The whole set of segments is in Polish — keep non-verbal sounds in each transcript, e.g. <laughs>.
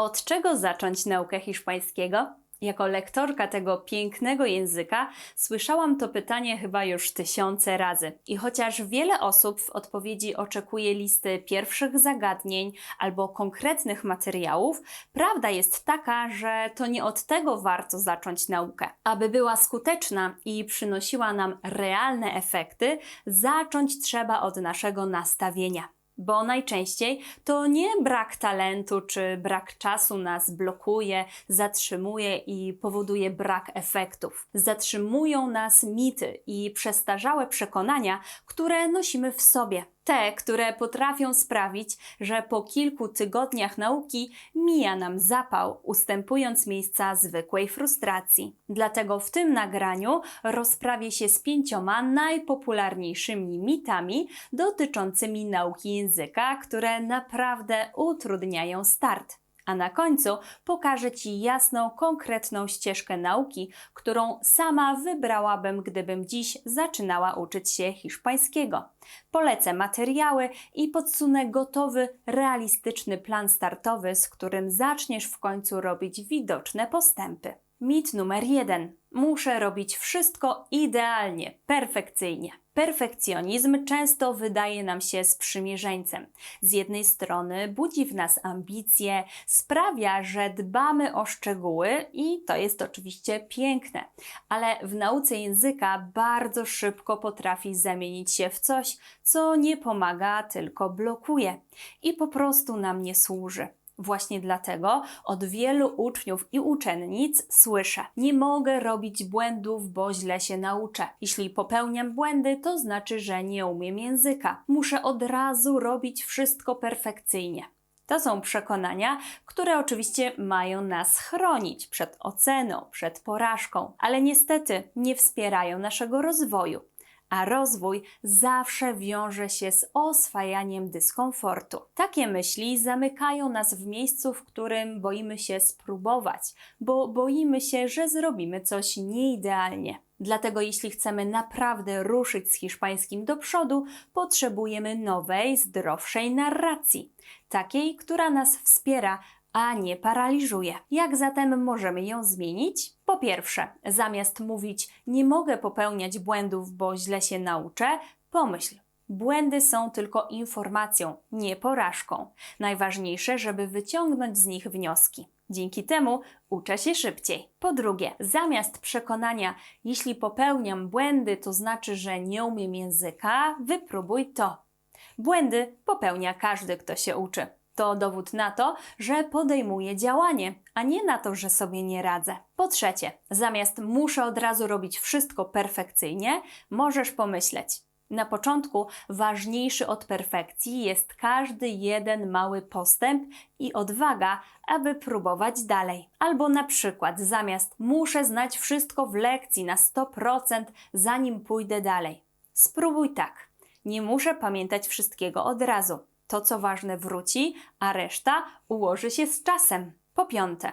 Od czego zacząć naukę hiszpańskiego? Jako lektorka tego pięknego języka słyszałam to pytanie chyba już tysiące razy. I chociaż wiele osób w odpowiedzi oczekuje listy pierwszych zagadnień albo konkretnych materiałów, prawda jest taka, że to nie od tego warto zacząć naukę. Aby była skuteczna i przynosiła nam realne efekty, zacząć trzeba od naszego nastawienia bo najczęściej to nie brak talentu czy brak czasu nas blokuje, zatrzymuje i powoduje brak efektów. Zatrzymują nas mity i przestarzałe przekonania, które nosimy w sobie. Te, które potrafią sprawić, że po kilku tygodniach nauki mija nam zapał, ustępując miejsca zwykłej frustracji. Dlatego w tym nagraniu rozprawię się z pięcioma najpopularniejszymi mitami dotyczącymi nauki języka, które naprawdę utrudniają start a na końcu pokażę Ci jasną, konkretną ścieżkę nauki, którą sama wybrałabym, gdybym dziś zaczynała uczyć się hiszpańskiego. Polecę materiały i podsunę gotowy, realistyczny plan startowy, z którym zaczniesz w końcu robić widoczne postępy. Mit numer jeden. Muszę robić wszystko idealnie, perfekcyjnie. Perfekcjonizm często wydaje nam się sprzymierzeńcem. Z jednej strony budzi w nas ambicje, sprawia, że dbamy o szczegóły i to jest oczywiście piękne, ale w nauce języka bardzo szybko potrafi zamienić się w coś, co nie pomaga, tylko blokuje i po prostu nam nie służy. Właśnie dlatego od wielu uczniów i uczennic słyszę: Nie mogę robić błędów, bo źle się nauczę. Jeśli popełniam błędy, to znaczy, że nie umiem języka. Muszę od razu robić wszystko perfekcyjnie. To są przekonania, które oczywiście mają nas chronić przed oceną, przed porażką, ale niestety nie wspierają naszego rozwoju a rozwój zawsze wiąże się z oswajaniem dyskomfortu. Takie myśli zamykają nas w miejscu, w którym boimy się spróbować, bo boimy się, że zrobimy coś nieidealnie. Dlatego, jeśli chcemy naprawdę ruszyć z hiszpańskim do przodu, potrzebujemy nowej, zdrowszej narracji, takiej, która nas wspiera, a nie paraliżuje. Jak zatem możemy ją zmienić? Po pierwsze, zamiast mówić nie mogę popełniać błędów, bo źle się nauczę, pomyśl. Błędy są tylko informacją, nie porażką. Najważniejsze, żeby wyciągnąć z nich wnioski. Dzięki temu uczę się szybciej. Po drugie, zamiast przekonania, jeśli popełniam błędy, to znaczy, że nie umiem języka, wypróbuj to. Błędy popełnia każdy, kto się uczy. To dowód na to, że podejmuję działanie, a nie na to, że sobie nie radzę. Po trzecie, zamiast muszę od razu robić wszystko perfekcyjnie, możesz pomyśleć. Na początku ważniejszy od perfekcji jest każdy jeden mały postęp i odwaga, aby próbować dalej. Albo na przykład zamiast muszę znać wszystko w lekcji na 100%, zanim pójdę dalej. Spróbuj tak. Nie muszę pamiętać wszystkiego od razu. To, co ważne, wróci, a reszta ułoży się z czasem. Po piąte,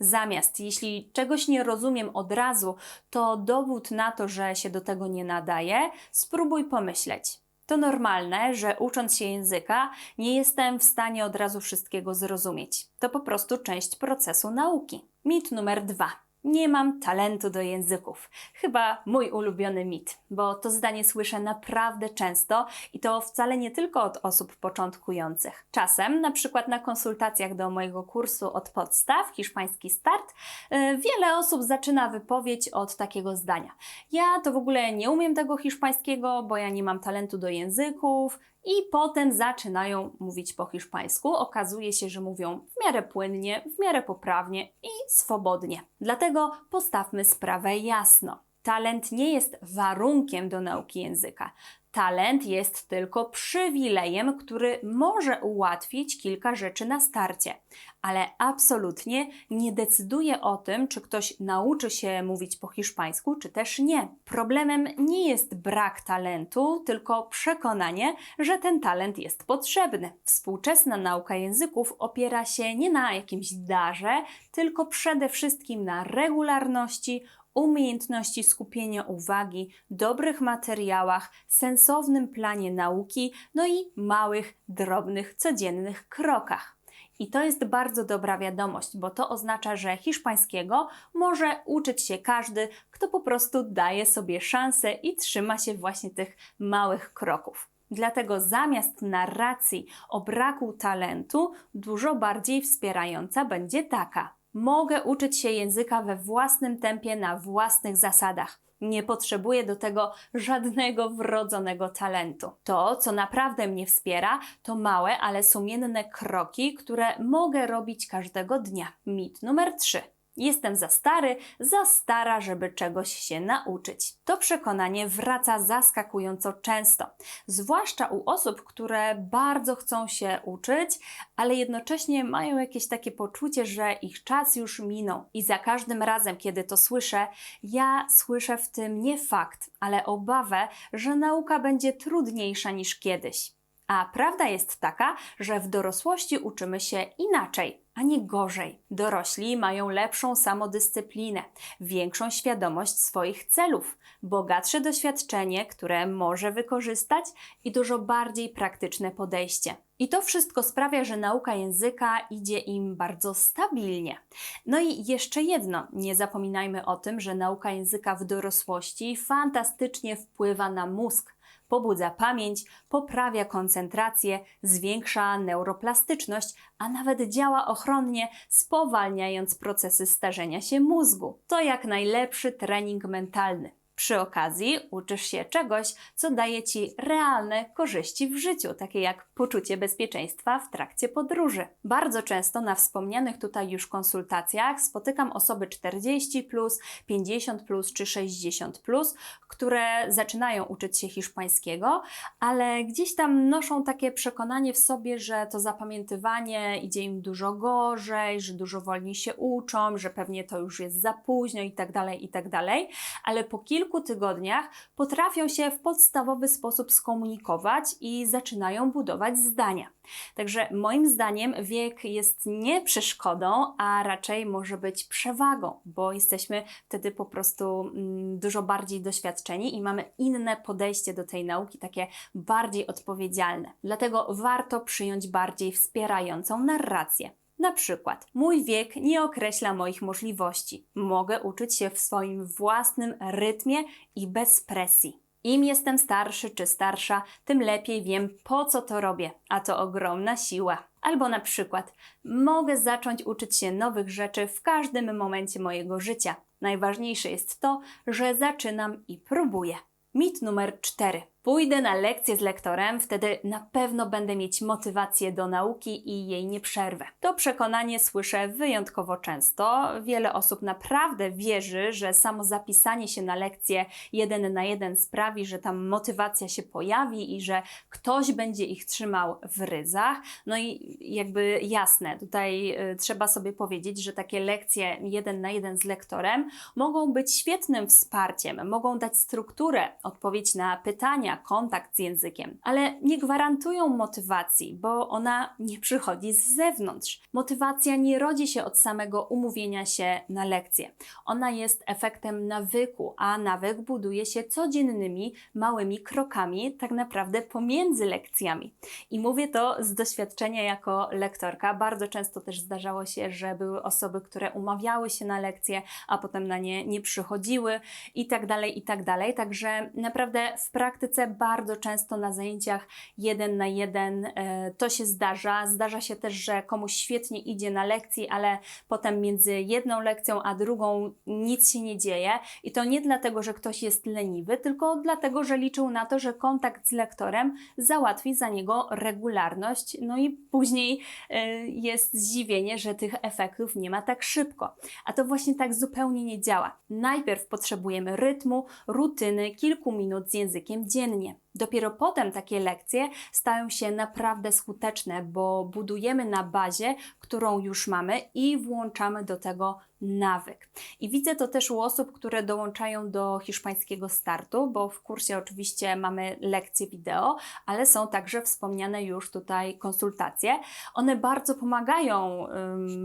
Zamiast, jeśli czegoś nie rozumiem od razu, to dowód na to, że się do tego nie nadaje, spróbuj pomyśleć. To normalne, że ucząc się języka, nie jestem w stanie od razu wszystkiego zrozumieć. To po prostu część procesu nauki. Mit numer dwa. Nie mam talentu do języków. Chyba mój ulubiony mit, bo to zdanie słyszę naprawdę często i to wcale nie tylko od osób początkujących. Czasem, na przykład na konsultacjach do mojego kursu od podstaw, hiszpański start, y, wiele osób zaczyna wypowiedź od takiego zdania. Ja to w ogóle nie umiem tego hiszpańskiego, bo ja nie mam talentu do języków, i potem zaczynają mówić po hiszpańsku. Okazuje się, że mówią w miarę płynnie, w miarę poprawnie i swobodnie. Dlatego postawmy sprawę jasno. Talent nie jest warunkiem do nauki języka. Talent jest tylko przywilejem, który może ułatwić kilka rzeczy na starcie, ale absolutnie nie decyduje o tym, czy ktoś nauczy się mówić po hiszpańsku, czy też nie. Problemem nie jest brak talentu, tylko przekonanie, że ten talent jest potrzebny. Współczesna nauka języków opiera się nie na jakimś darze, tylko przede wszystkim na regularności, umiejętności skupienia uwagi, dobrych materiałach, sensownym planie nauki, no i małych, drobnych, codziennych krokach. I to jest bardzo dobra wiadomość, bo to oznacza, że hiszpańskiego może uczyć się każdy, kto po prostu daje sobie szansę i trzyma się właśnie tych małych kroków. Dlatego zamiast narracji o braku talentu, dużo bardziej wspierająca będzie taka: Mogę uczyć się języka we własnym tempie, na własnych zasadach. Nie potrzebuję do tego żadnego wrodzonego talentu. To, co naprawdę mnie wspiera, to małe, ale sumienne kroki, które mogę robić każdego dnia. Mit numer 3. Jestem za stary, za stara, żeby czegoś się nauczyć. To przekonanie wraca zaskakująco często, zwłaszcza u osób, które bardzo chcą się uczyć, ale jednocześnie mają jakieś takie poczucie, że ich czas już minął. I za każdym razem, kiedy to słyszę, ja słyszę w tym nie fakt, ale obawę, że nauka będzie trudniejsza niż kiedyś. A prawda jest taka, że w dorosłości uczymy się inaczej, a nie gorzej. Dorośli mają lepszą samodyscyplinę, większą świadomość swoich celów, bogatsze doświadczenie, które może wykorzystać i dużo bardziej praktyczne podejście. I to wszystko sprawia, że nauka języka idzie im bardzo stabilnie. No i jeszcze jedno, nie zapominajmy o tym, że nauka języka w dorosłości fantastycznie wpływa na mózg pobudza pamięć, poprawia koncentrację, zwiększa neuroplastyczność, a nawet działa ochronnie, spowalniając procesy starzenia się mózgu. To jak najlepszy trening mentalny. Przy okazji uczysz się czegoś, co daje ci realne korzyści w życiu, takie jak poczucie bezpieczeństwa w trakcie podróży. Bardzo często na wspomnianych tutaj już konsultacjach spotykam osoby 40, plus, 50 plus czy 60, plus, które zaczynają uczyć się hiszpańskiego, ale gdzieś tam noszą takie przekonanie w sobie, że to zapamiętywanie idzie im dużo gorzej, że dużo wolniej się uczą, że pewnie to już jest za późno i tak dalej, i tak dalej, ale po kilku kilku tygodniach potrafią się w podstawowy sposób skomunikować i zaczynają budować zdania. Także moim zdaniem wiek jest nie przeszkodą, a raczej może być przewagą, bo jesteśmy wtedy po prostu mm, dużo bardziej doświadczeni i mamy inne podejście do tej nauki, takie bardziej odpowiedzialne. Dlatego warto przyjąć bardziej wspierającą narrację. Na przykład, mój wiek nie określa moich możliwości. Mogę uczyć się w swoim własnym rytmie i bez presji. Im jestem starszy czy starsza, tym lepiej wiem, po co to robię, a to ogromna siła. Albo na przykład, mogę zacząć uczyć się nowych rzeczy w każdym momencie mojego życia. Najważniejsze jest to, że zaczynam i próbuję. Mit numer 4 pójdę na lekcję z lektorem, wtedy na pewno będę mieć motywację do nauki i jej nie przerwę. To przekonanie słyszę wyjątkowo często. Wiele osób naprawdę wierzy, że samo zapisanie się na lekcję jeden na jeden sprawi, że tam motywacja się pojawi i że ktoś będzie ich trzymał w ryzach. No i jakby jasne, tutaj y, trzeba sobie powiedzieć, że takie lekcje jeden na jeden z lektorem mogą być świetnym wsparciem, mogą dać strukturę, odpowiedź na pytania, kontakt z językiem, ale nie gwarantują motywacji, bo ona nie przychodzi z zewnątrz. Motywacja nie rodzi się od samego umówienia się na lekcję. Ona jest efektem nawyku, a nawyk buduje się codziennymi, małymi krokami, tak naprawdę pomiędzy lekcjami. I mówię to z doświadczenia jako lektorka. Bardzo często też zdarzało się, że były osoby, które umawiały się na lekcje, a potem na nie nie przychodziły i tak dalej, i tak dalej. Także naprawdę w praktyce bardzo często na zajęciach jeden na jeden e, to się zdarza. Zdarza się też, że komuś świetnie idzie na lekcji, ale potem między jedną lekcją a drugą nic się nie dzieje. I to nie dlatego, że ktoś jest leniwy, tylko dlatego, że liczył na to, że kontakt z lektorem załatwi za niego regularność. No i później e, jest zdziwienie, że tych efektów nie ma tak szybko. A to właśnie tak zupełnie nie działa. Najpierw potrzebujemy rytmu, rutyny, kilku minut z językiem dziennie Dopiero potem takie lekcje stają się naprawdę skuteczne, bo budujemy na bazie, którą już mamy i włączamy do tego nawyk. I widzę to też u osób, które dołączają do hiszpańskiego startu, bo w kursie oczywiście mamy lekcje wideo, ale są także wspomniane już tutaj konsultacje. One bardzo pomagają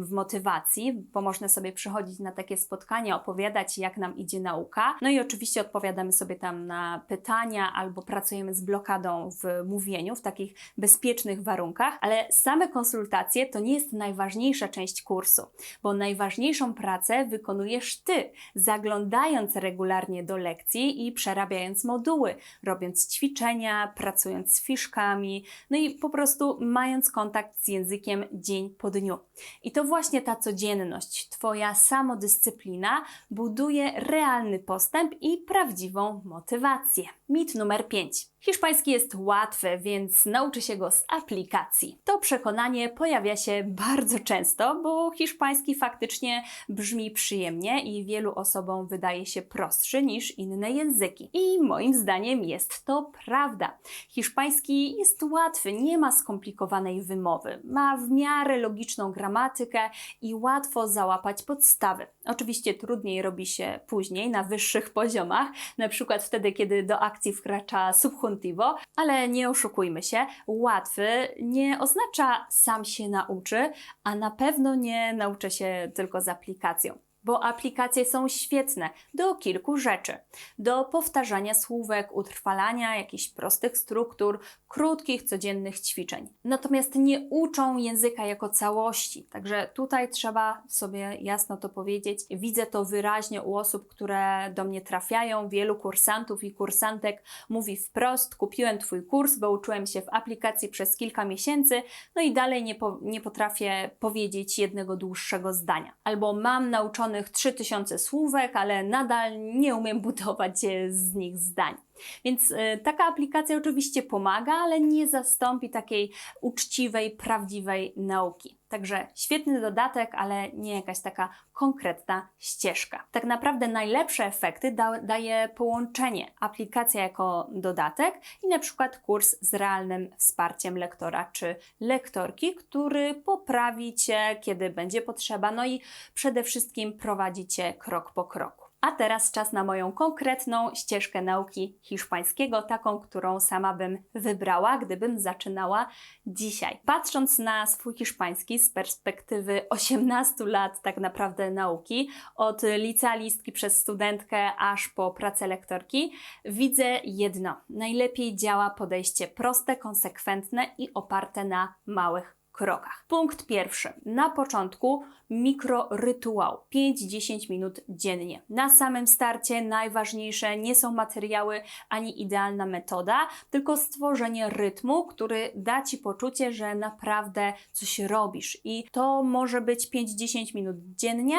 w motywacji, bo można sobie przychodzić na takie spotkania, opowiadać, jak nam idzie nauka. No i oczywiście odpowiadamy sobie tam na pytania albo pracujemy stajemy z blokadą w mówieniu, w takich bezpiecznych warunkach, ale same konsultacje to nie jest najważniejsza część kursu, bo najważniejszą pracę wykonujesz Ty, zaglądając regularnie do lekcji i przerabiając moduły, robiąc ćwiczenia, pracując z fiszkami, no i po prostu mając kontakt z językiem dzień po dniu. I to właśnie ta codzienność, Twoja samodyscyplina buduje realny postęp i prawdziwą motywację. Mit numer 5. Hiszpański jest łatwy, więc nauczy się go z aplikacji. To przekonanie pojawia się <laughs> bardzo często, bo hiszpański faktycznie brzmi przyjemnie i wielu osobom wydaje się prostszy niż inne języki. I moim zdaniem jest to prawda. Hiszpański jest łatwy, nie ma skomplikowanej wymowy, ma w miarę logiczną gramatykę i łatwo załapać podstawy. Oczywiście trudniej robi się później na wyższych poziomach, na przykład wtedy, kiedy do akcji wkracza ale nie oszukujmy się, łatwy nie oznacza sam się nauczy, a na pewno nie nauczę się tylko z aplikacją bo aplikacje są świetne do kilku rzeczy. Do powtarzania słówek, utrwalania jakichś prostych struktur, krótkich, codziennych ćwiczeń. Natomiast nie uczą języka jako całości, także tutaj trzeba sobie jasno to powiedzieć. Widzę to wyraźnie u osób, które do mnie trafiają. Wielu kursantów i kursantek mówi wprost: Kupiłem Twój kurs, bo uczyłem się w aplikacji przez kilka miesięcy, no i dalej nie, po, nie potrafię powiedzieć jednego dłuższego zdania. Albo mam nauczony 3000 słówek, ale nadal nie umiem <laughs> budować z nich zdań. Więc y, taka aplikacja oczywiście pomaga, ale nie zastąpi takiej uczciwej, prawdziwej nauki. Także świetny dodatek, ale nie jakaś taka konkretna ścieżka. Tak naprawdę najlepsze efekty da, daje połączenie aplikacja jako dodatek i na przykład kurs z realnym wsparciem lektora czy lektorki, który poprawi Cię, kiedy będzie potrzeba, no i przede wszystkim prowadzi Cię krok po kroku. A teraz czas na moją konkretną ścieżkę nauki hiszpańskiego, taką, którą sama bym wybrała, gdybym zaczynała dzisiaj. Patrząc na swój hiszpański z perspektywy 18 lat tak naprawdę nauki, od licealistki przez studentkę aż po pracę lektorki, widzę jedno. Najlepiej działa podejście proste, konsekwentne i oparte na małych krokach. Punkt pierwszy. Na początku mikrorytuał 5-10 minut dziennie. Na samym starcie najważniejsze nie są materiały ani idealna metoda, tylko stworzenie rytmu, który da Ci poczucie, że naprawdę coś robisz. I to może być 5-10 minut dziennie.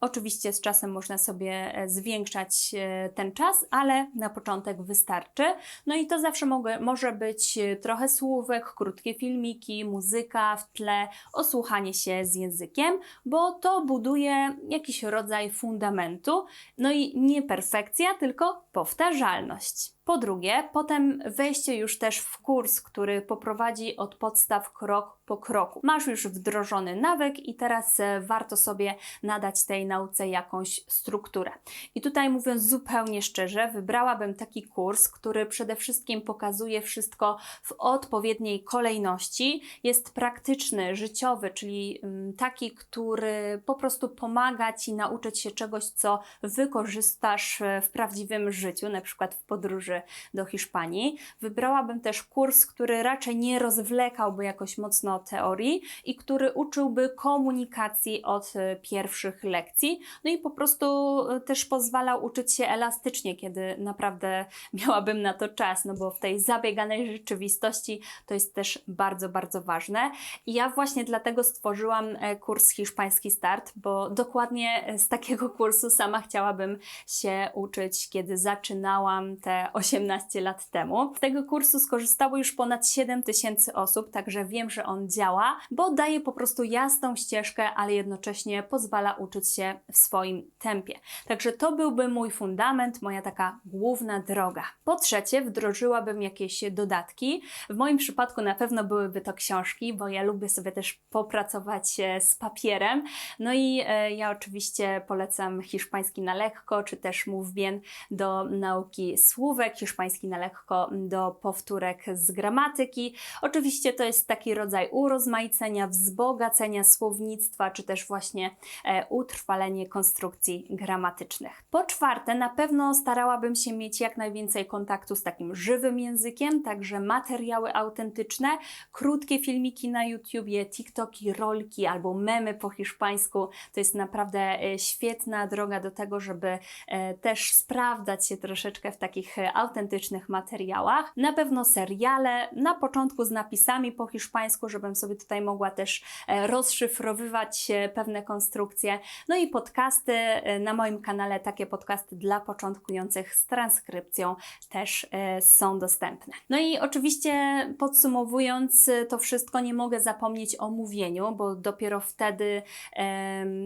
Oczywiście z czasem można sobie e, zwiększać e, ten czas, ale na początek wystarczy. No i to zawsze mogę, może być e, trochę słówek, krótkie filmiki, muzyka w tle, osłuchanie się z językiem, bo to buduje jakiś rodzaj fundamentu, no i nie perfekcja, tylko powtarzalność. Po drugie, potem wejście już też w kurs, który poprowadzi od podstaw krok po kroku. Masz już wdrożony nawyk i teraz e, warto sobie nadać tej nauce jakąś strukturę. I tutaj mówiąc zupełnie szczerze, wybrałabym taki kurs, który przede wszystkim pokazuje wszystko w odpowiedniej kolejności, jest praktyczny, życiowy, czyli mm, taki, który po prostu pomaga Ci nauczyć się czegoś, co wykorzystasz e, w prawdziwym życiu, na przykład w podróży do Hiszpanii. Wybrałabym też kurs, który raczej nie rozwlekałby jakoś mocno teorii i który uczyłby komunikacji od e, pierwszych lekcji. No i po prostu e, też pozwalał uczyć się elastycznie, kiedy naprawdę <laughs> miałabym na to czas, no bo w tej zabieganej rzeczywistości to jest też bardzo, bardzo ważne. I ja właśnie dlatego stworzyłam e, kurs Hiszpański Start, bo dokładnie z takiego kursu sama chciałabym się uczyć, kiedy zaczynałam te 18 lat temu. Z tego kursu skorzystało już ponad 7 tysięcy osób, także wiem, że on działa, bo daje po prostu jasną ścieżkę, ale jednocześnie pozwala uczyć się w swoim tempie. Także to byłby mój fundament, moja taka główna droga. Po trzecie, wdrożyłabym jakieś dodatki. W moim przypadku na pewno byłyby to książki, bo ja lubię sobie też popracować e, z papierem. No i e, ja oczywiście polecam hiszpański na lekko, czy też Bien do nauki słówek hiszpański na lekko do powtórek z gramatyki. Oczywiście to jest taki rodzaj urozmaicenia, wzbogacenia słownictwa, czy też właśnie e, utrwalenie konstrukcji gramatycznych. Po czwarte, na pewno starałabym się mieć jak najwięcej kontaktu z takim żywym językiem, także materiały autentyczne, krótkie filmiki na YouTubie, TikToki, rolki albo memy po hiszpańsku. To jest naprawdę e, świetna droga do tego, żeby e, też sprawdzać się troszeczkę w takich autentycznych materiałach. Na pewno seriale, na początku z napisami po hiszpańsku, żebym sobie tutaj mogła też e, rozszyfrowywać e, pewne konstrukcje. No i podcasty e, na moim kanale, takie podcasty dla początkujących z transkrypcją też są dostępne. No i oczywiście podsumowując to wszystko, nie mogę zapomnieć o mówieniu, bo dopiero wtedy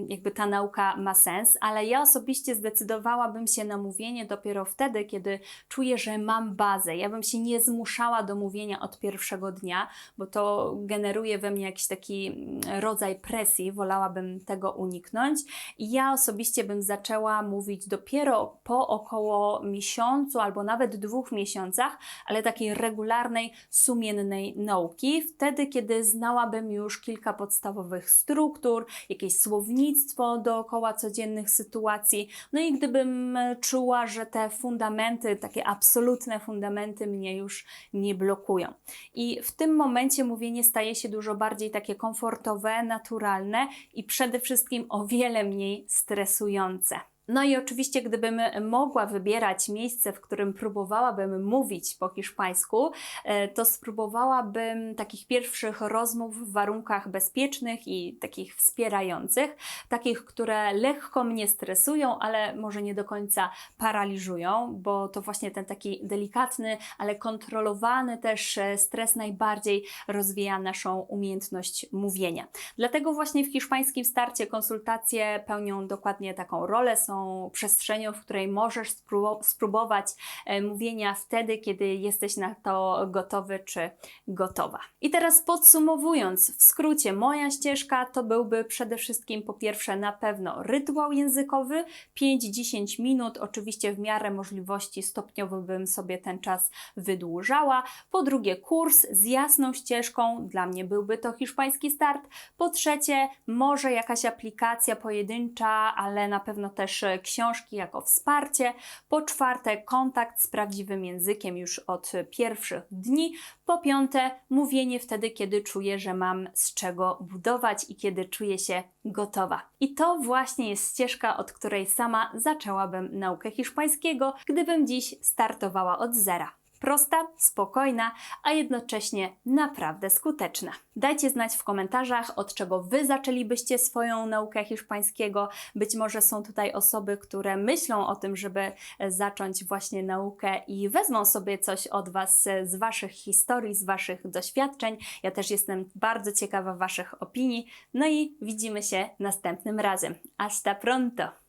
jakby ta nauka ma sens, ale ja osobiście zdecydowałabym się na mówienie dopiero wtedy, kiedy czuję, że mam bazę. Ja bym się nie zmuszała do mówienia od pierwszego dnia, bo to generuje we mnie jakiś taki mm, rodzaj presji, wolałabym tego uniknąć. I ja osobiście bym zaczęła mówić dopiero po około miesiącu albo nawet dwóch miesiącach, ale takiej regularnej, sumiennej nauki, wtedy, kiedy znałabym już kilka podstawowych struktur, jakieś słownictwo dookoła codziennych sytuacji, no i gdybym e, czuła, że te fundamenty, takie absolutne fundamenty mnie już nie blokują. I w tym momencie mówienie staje się dużo bardziej takie komfortowe, naturalne i przede wszystkim o wiele mniej stresujące. No i oczywiście, gdybym mogła wybierać miejsce, w którym próbowałabym mówić po hiszpańsku, e, to spróbowałabym takich pierwszych rozmów w warunkach bezpiecznych i takich wspierających, takich, które lekko mnie stresują, ale może nie do końca paraliżują, bo to właśnie ten taki delikatny, ale kontrolowany też e, stres najbardziej rozwija naszą umiejętność mówienia. Dlatego właśnie w hiszpańskim starcie konsultacje pełnią dokładnie taką rolę, są przestrzenią, w której możesz spró- spróbować e, mówienia wtedy, kiedy jesteś na to gotowy czy gotowa. I teraz podsumowując, w skrócie, moja ścieżka to byłby przede wszystkim po pierwsze na pewno rytuał językowy, 5-10 minut, oczywiście w miarę możliwości stopniowo bym sobie ten czas wydłużała. Po drugie, kurs z jasną ścieżką, dla mnie byłby to hiszpański start. Po trzecie, może jakaś aplikacja pojedyncza, ale na pewno też książki jako wsparcie. Po czwarte, kontakt z prawdziwym językiem już od pierwszych dni. Po piąte, mówienie wtedy, kiedy czuję, że mam z czego budować i kiedy czuję się gotowa. I to właśnie jest ścieżka, od której sama zaczęłabym naukę hiszpańskiego, gdybym dziś startowała od zera. Prosta, spokojna, a jednocześnie naprawdę skuteczna. Dajcie znać w komentarzach, od czego Wy zaczęlibyście swoją naukę hiszpańskiego. Być może są tutaj osoby, które myślą o tym, żeby zacząć właśnie naukę i wezmą sobie coś od Was z Waszych historii, z Waszych doświadczeń. Ja też jestem bardzo ciekawa Waszych opinii. No i widzimy się następnym razem. Hasta pronto!